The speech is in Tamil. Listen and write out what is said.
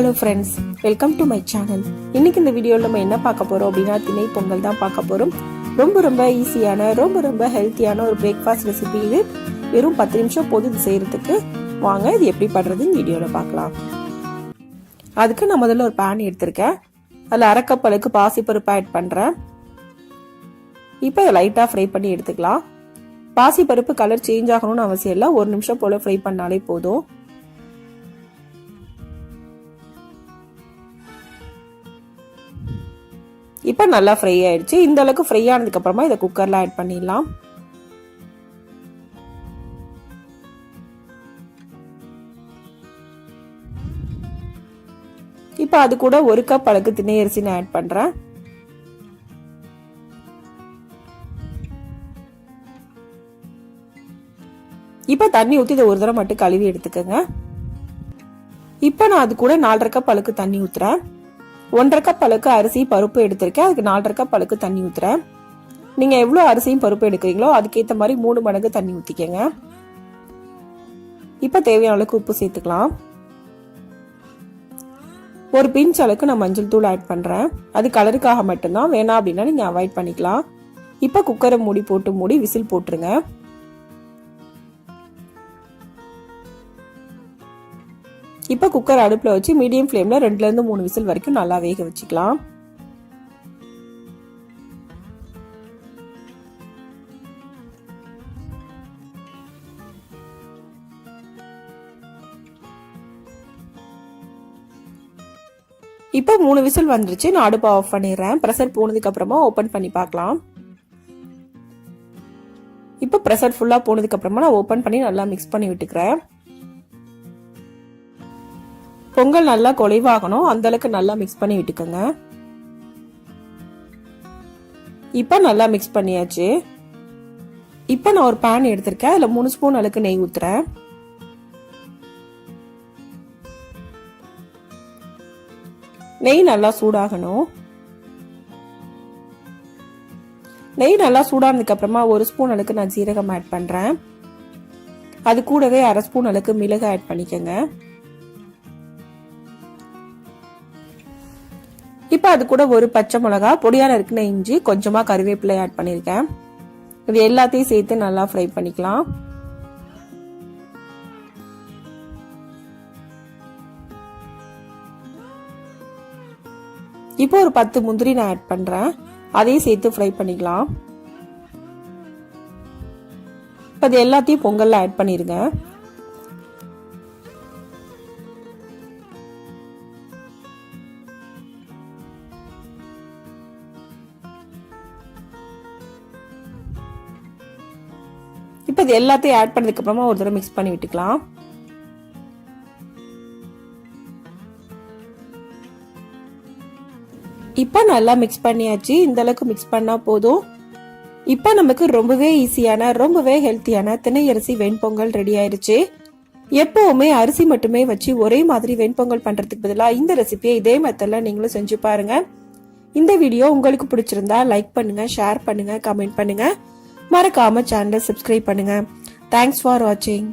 Hello friends welcome to my channel இன்னைக்கு இந்த வீடியோவில் நம்ம என்ன பார்க்க போகிறோம் அப்படின்னா திணை பொங்கல் தான் பார்க்க போகிறோம் ரொம்ப ரொம்ப ஈஸியான ரொம்ப ரொம்ப ஹெல்த்தியான ஒரு பிரேக்ஃபாஸ்ட் ரெசிபி இது வெறும் பத்து நிமிஷம் போது இது செய்கிறதுக்கு வாங்க இது எப்படி பண்ணுறதுன்னு வீடியோவில் பார்க்கலாம். அதுக்கு நான் முதல்ல ஒரு பேன் எடுத்திருக்கேன். அதில் அரைக்கப் அளவுக்கு பாசிப்பருப்பு ஆட் பண்ணுறேன் இப்போ இதை லைட்டாக ஃப்ரை பண்ணி எடுத்துக்கலாம். பாசிப்பருப்பு கலர் சேஞ்ச் ஆகணும்னு அவசியம் இல்லை. ஒரு நிமிஷம் போல் ஃப்ரை பண்ணாலே போதும். இப்போ நல்லா ஃப்ரை ஆயிடுச்சு. இந்த அளவுக்கு ஃப்ரை ஆனதுக்கு அப்புறமா இதை குக்கர்ல ஆட் பண்ணிடலாம். இப்போ அது கூட ஒரு கப் அளவுக்கு திணை அரிசி நான் ஆட் பண்றேன். இப்போ தண்ணி ஊற்றி இதை ஒரு தடவை மட்டும் கழுவி எடுத்துக்கோங்க. இப்போ நான் அது கூட நாலரை கப் அளவுக்கு தண்ணி ஊத்துறேன். ஒன்றரை கப் அளவுக்கு அரிசி பருப்பு எடுத்திருக்கேன். அதுக்கு நாலரை கப் அளவுக்கு தண்ணி ஊற்றுறேன் நீங்கள் எவ்வளோ அரிசியும் பருப்பு எடுக்கிறீங்களோ அதுக்கேற்ற மாதிரி மூணு மடங்கு தண்ணி ஊற்றிக்கங்க இப்போ தேவையான அளவுக்கு உப்பு சேர்த்துக்கலாம். ஒரு பிஞ்ச் அளவுக்கு நான் மஞ்சள் தூள் ஆட் பண்ணுறேன் அது கலருக்காக மட்டும்தான். வேணாம் அப்படின்னா நீங்கள் அவாய்ட் பண்ணிக்கலாம். இப்போ குக்கரை மூடி போட்டு மூடி விசில் போட்டுருங்க. இப்போ குக்கர் அடுப்பில் வச்சு மீடியம் ஃப்ளேமில் ரெண்டுலேருந்து மூணு விசில் வரைக்கும் நல்லா வேக வச்சுக்கலாம். இப்போ மூணு விசில் வந்துருச்சு. நான் அடுப்பை ஆஃப் பண்ணிடுறேன். ப்ரெஷர் போனதுக்கு அப்புறமா ஓப்பன் பண்ணி பார்க்கலாம். இப்போ ப்ரெஷர் ஃபுல்லாக போனதுக்கு அப்புறமா நான் ஓப்பன் பண்ணி நல்லா மிக்ஸ் பண்ணி விட்டுக்கிறேன். பொங்கல் நல்லா கொலைவாகணும். அந்தளவுக்கு நல்லா மிக்ஸ் பண்ணி விட்டுக்கோங்க. இப்போ நல்லா மிக்ஸ் பண்ணியாச்சு. இப்போ நான் ஒரு பேன் எடுத்திருக்கேன். அதில் மூணு ஸ்பூன் அளவுக்கு நெய் ஊத்துறேன். நெய் நல்லா சூடாகணும். நெய் நல்லா சூடானதுக்கு அப்புறமா ஒரு ஸ்பூன் அளவுக்கு நான் ஜீரகம் ஆட் பண்றேன். அது கூடவே அரை ஸ்பூன் அளவுக்கு மிளகு ஆட் பண்ணிக்கோங்க. இப்போ அது கூட ஒரு பச்சை மிளகா பொடியான இருக்குன இஞ்சி கொஞ்சமாக கருவேப்பிலை ஆட் பண்ணியிருக்கேன் இது எல்லாத்தையும் சேர்த்து நல்லா ஃப்ரை பண்ணிக்கலாம். இப்போ ஒரு பத்து முந்திரி நான் ஆட் பண்ணுறேன் அதையும் சேர்த்து ஃப்ரை பண்ணிக்கலாம். இப்போ அது எல்லாத்தையும் பொங்கலில் ஆட் பண்ணிடுங்க இப்போ இது எல்லாத்தையும் ஆட் பண்ணதுக்கு அப்புறமா ஒரு தடவை மிக்ஸ் பண்ணி விட்டுக்கலாம். இப்போ நல்லா மிக்ஸ் பண்ணியாச்சு. இந்த அளவுக்கு மிக்ஸ் பண்ணால் போதும். இப்போ நமக்கு ரொம்பவே ஈஸியான ரொம்பவே ஹெல்த்தியான தினை அரிசி வெண்பொங்கல் ரெடி ஆயிருச்சு. எப்பவுமே அரிசி மட்டுமே வச்சு ஒரே மாதிரி வெண்பொங்கல் பண்றதுக்கு பதிலாக இந்த ரெசிபியை இதே மெத்தடில் நீங்களும் செஞ்சு பாருங்க. இந்த வீடியோ உங்களுக்கு பிடிச்சிருந்தா லைக் பண்ணுங்க ஷேர் பண்ணுங்க கமெண்ட் பண்ணுங்க. மறக்காம சேனலை சப்ஸ்கிரைப் பண்ணுங்க. தேங்க்ஸ் ஃபார் வாட்சிங்